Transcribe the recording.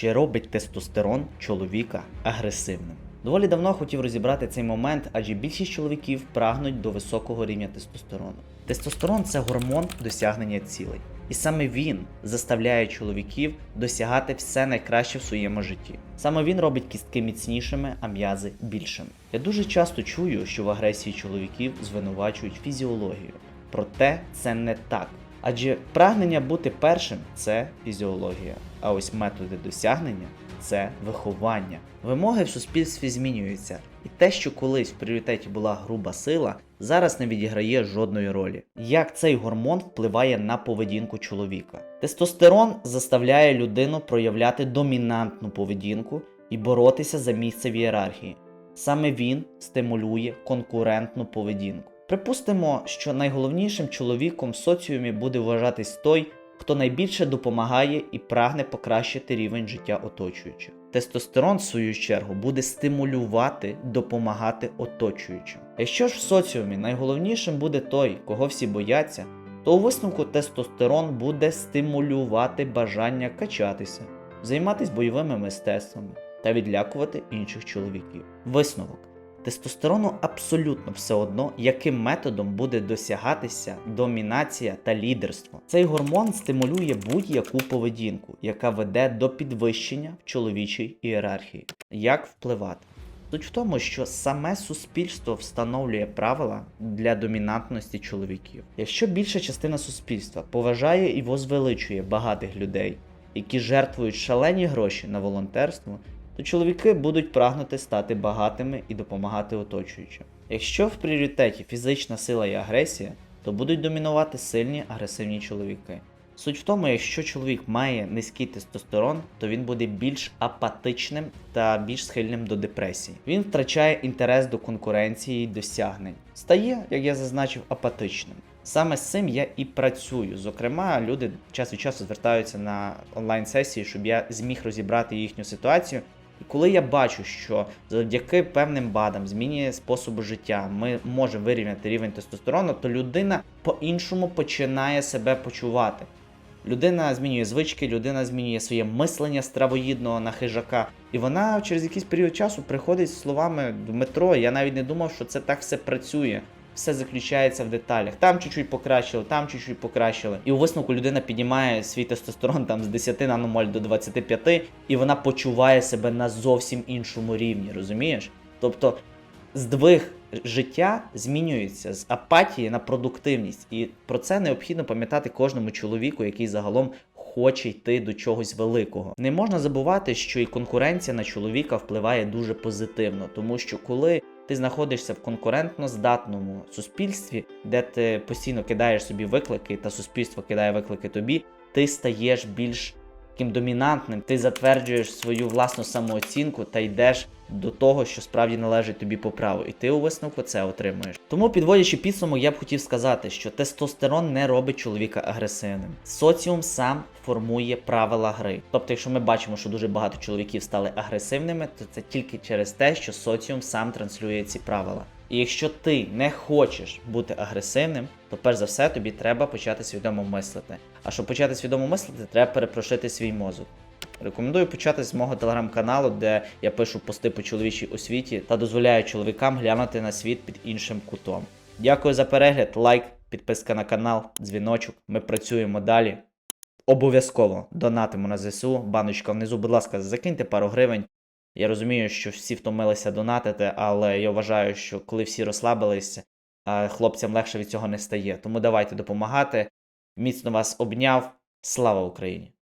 Чи робить тестостерон чоловіка агресивним? Доволі давно хотів розібрати цей момент, адже більшість чоловіків прагнуть до високого рівня тестостерону. Тестостерон це гормон досягнення цілей. І саме він заставляє чоловіків досягати все найкраще в своєму житті. Саме він робить кістки міцнішими, а м'язи більшими. Я дуже часто чую, що в агресії чоловіків звинувачують фізіологію. Проте це не так. Адже прагнення бути першим це фізіологія, а ось методи досягнення це виховання. Вимоги в суспільстві змінюються, і те, що колись в пріоритеті була груба сила, зараз не відіграє жодної ролі. Як цей гормон впливає на поведінку чоловіка? Тестостерон заставляє людину проявляти домінантну поведінку і боротися за місце в ієрархії. Саме він стимулює конкурентну поведінку. Припустимо, що найголовнішим чоловіком в соціумі буде вважатись той, хто найбільше допомагає і прагне покращити рівень життя оточуючих. Тестостерон, в свою чергу, буде стимулювати допомагати оточуючим. Якщо ж в соціумі найголовнішим буде той, кого всі бояться, то у висновку тестостерон буде стимулювати бажання качатися, займатися бойовими мистецтвами та відлякувати інших чоловіків. Висновок. Тестостерону абсолютно все одно, яким методом буде досягатися домінація та лідерство. Цей гормон стимулює будь-яку поведінку, яка веде до підвищення в чоловічій ієрархії. Як впливати? Суть в тому, що саме суспільство встановлює правила для домінантності чоловіків. Якщо більша частина суспільства поважає і возвеличує багатих людей, які жертвують шалені гроші на волонтерство, то чоловіки будуть прагнути стати багатими і допомагати оточуючим. Якщо в пріоритеті фізична сила і агресія, то будуть домінувати сильні агресивні чоловіки. Суть в тому, якщо чоловік має низький тестостерон, то він буде більш апатичним та більш схильним до депресії. Він втрачає інтерес до конкуренції і досягнень, стає, як я зазначив, апатичним. Саме з цим я і працюю. Зокрема, люди час від часу звертаються на онлайн-сесії, щоб я зміг розібрати їхню ситуацію. І коли я бачу, що завдяки певним бадам, зміні способу життя, ми можемо вирівняти рівень тестостерону, то людина по-іншому починає себе почувати. Людина змінює звички, людина змінює своє мислення стравоїдного на хижака. І вона через якийсь період часу приходить з словами Дмитро, я навіть не думав, що це так все працює. Все заключається в деталях. Там чуть-чуть покращили, там чуть-чуть покращили. І у висновку людина піднімає свій тестостерон там з 10 наномоль до 25, і вона почуває себе на зовсім іншому рівні, розумієш? Тобто здвиг життя змінюється з апатії на продуктивність. І про це необхідно пам'ятати кожному чоловіку, який загалом хоче йти до чогось великого. Не можна забувати, що і конкуренція на чоловіка впливає дуже позитивно, тому що коли ти знаходишся в конкурентно здатному суспільстві, де ти постійно кидаєш собі виклики, та суспільство кидає виклики тобі, ти стаєш більш таким домінантним, ти затверджуєш свою власну самооцінку та йдеш до того, що справді належить тобі по праву, і ти у висновку це отримуєш. Тому, підводячи підсумок, я б хотів сказати, що тестостерон не робить чоловіка агресивним. Соціум сам формує правила гри. Тобто, якщо ми бачимо, що дуже багато чоловіків стали агресивними, то це тільки через те, що соціум сам транслює ці правила. І якщо ти не хочеш бути агресивним, то перш за все тобі треба почати свідомо мислити. А щоб почати свідомо мислити, треба перепрошити свій мозок. Рекомендую почати з мого телеграм-каналу, де я пишу пости по чоловічій освіті та дозволяю чоловікам глянути на світ під іншим кутом. Дякую за перегляд, лайк, підписка на канал, дзвіночок. Ми працюємо далі. Обов'язково донатимо на ЗСУ, баночка внизу, будь ласка, закиньте пару гривень. Я розумію, що всі втомилися донатити, але я вважаю, що коли всі розслабилися, хлопцям легше від цього не стає. Тому давайте допомагати. Міцно вас обняв. Слава Україні!